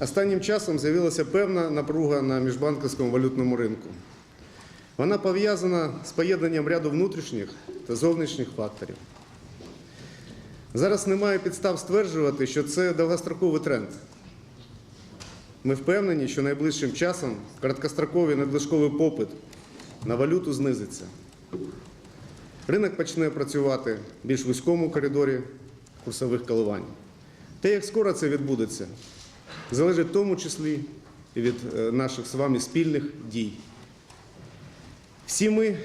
Останнім часом з'явилася певна напруга на міжбанківському валютному ринку. Вона пов'язана з поєднанням ряду внутрішніх та зовнішніх факторів. Зараз немає підстав стверджувати, що це довгостроковий тренд. Ми впевнені, що найближчим часом короткостроковий надлишковий попит на валюту знизиться. Ринок почне працювати в більш вузькому коридорі курсових коливань. Те, як скоро це відбудеться, залежить в тому числі від е, наших з вами спільних дій. Всі ми,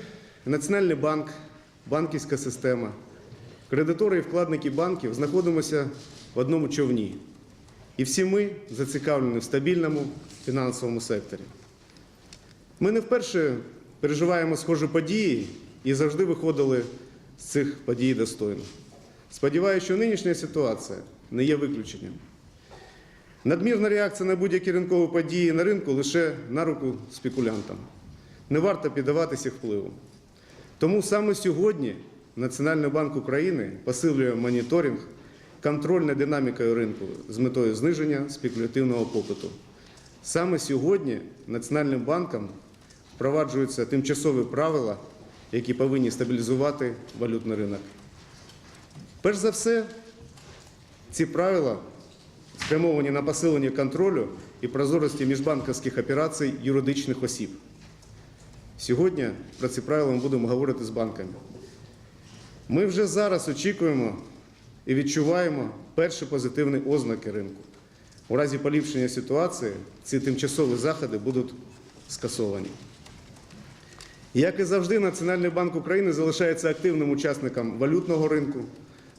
Національний банк, банківська система, кредитори і вкладники банків знаходимося в одному човні. І всі ми зацікавлені в стабільному фінансовому секторі. Ми не вперше переживаємо схожі події і завжди виходили з цих подій достойно. Сподіваюся, що нинішня ситуація не є виключенням. Надмірна реакція на будь-які ринкові події на ринку лише на руку спекулянтам. Не варто піддаватися впливу. Тому саме сьогодні Національний банк України посилює моніторинг, контроль над динамікою ринку з метою зниження спекулятивного попиту. Саме сьогодні Національним банком впроваджуються тимчасові правила, які повинні стабілізувати валютний ринок. Перш за все, ці правила спрямовані на посилення контролю і прозорості міжбанківських операцій юридичних осіб. Сьогодні про ці правила ми будемо говорити з банками. Ми вже зараз очікуємо і відчуваємо перші позитивні ознаки ринку. У разі поліпшення ситуації ці тимчасові заходи будуть скасовані. Як і завжди, Національний банк України залишається активним учасником валютного ринку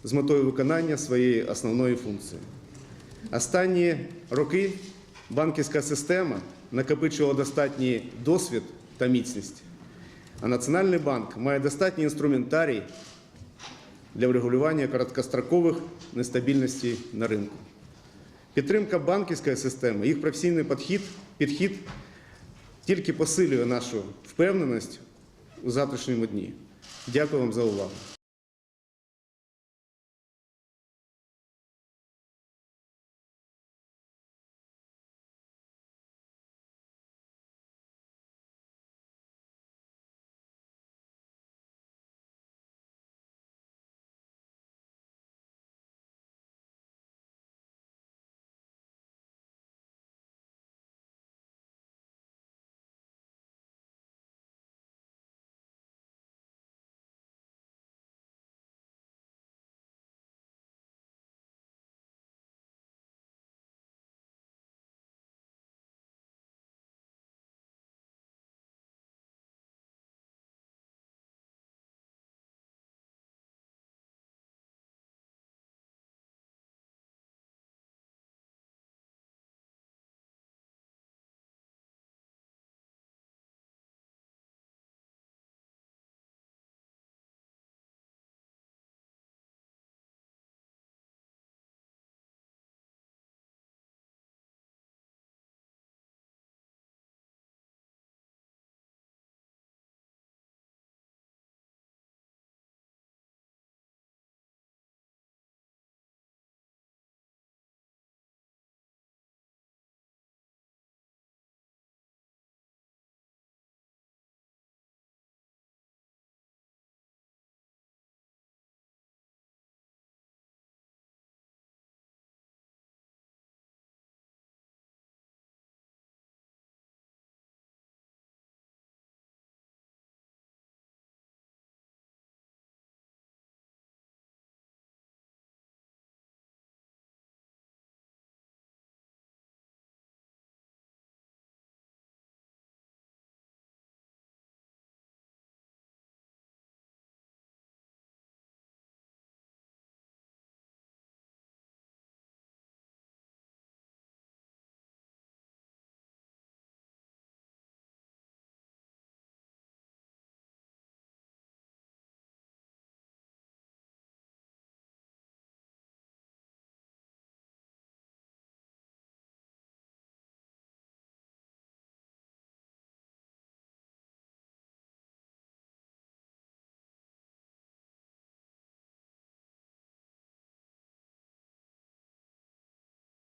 з метою виконання своєї основної функції. Останні роки банківська система накопичувала достатній досвід та міцність, а Національний банк має достатній інструментарій для врегулювання короткострокових нестабільностей на ринку. Підтримка банківської системи, їх професійний підхід, підхід тільки посилює нашу впевненість у завтрашньому дні. Дякую вам за увагу.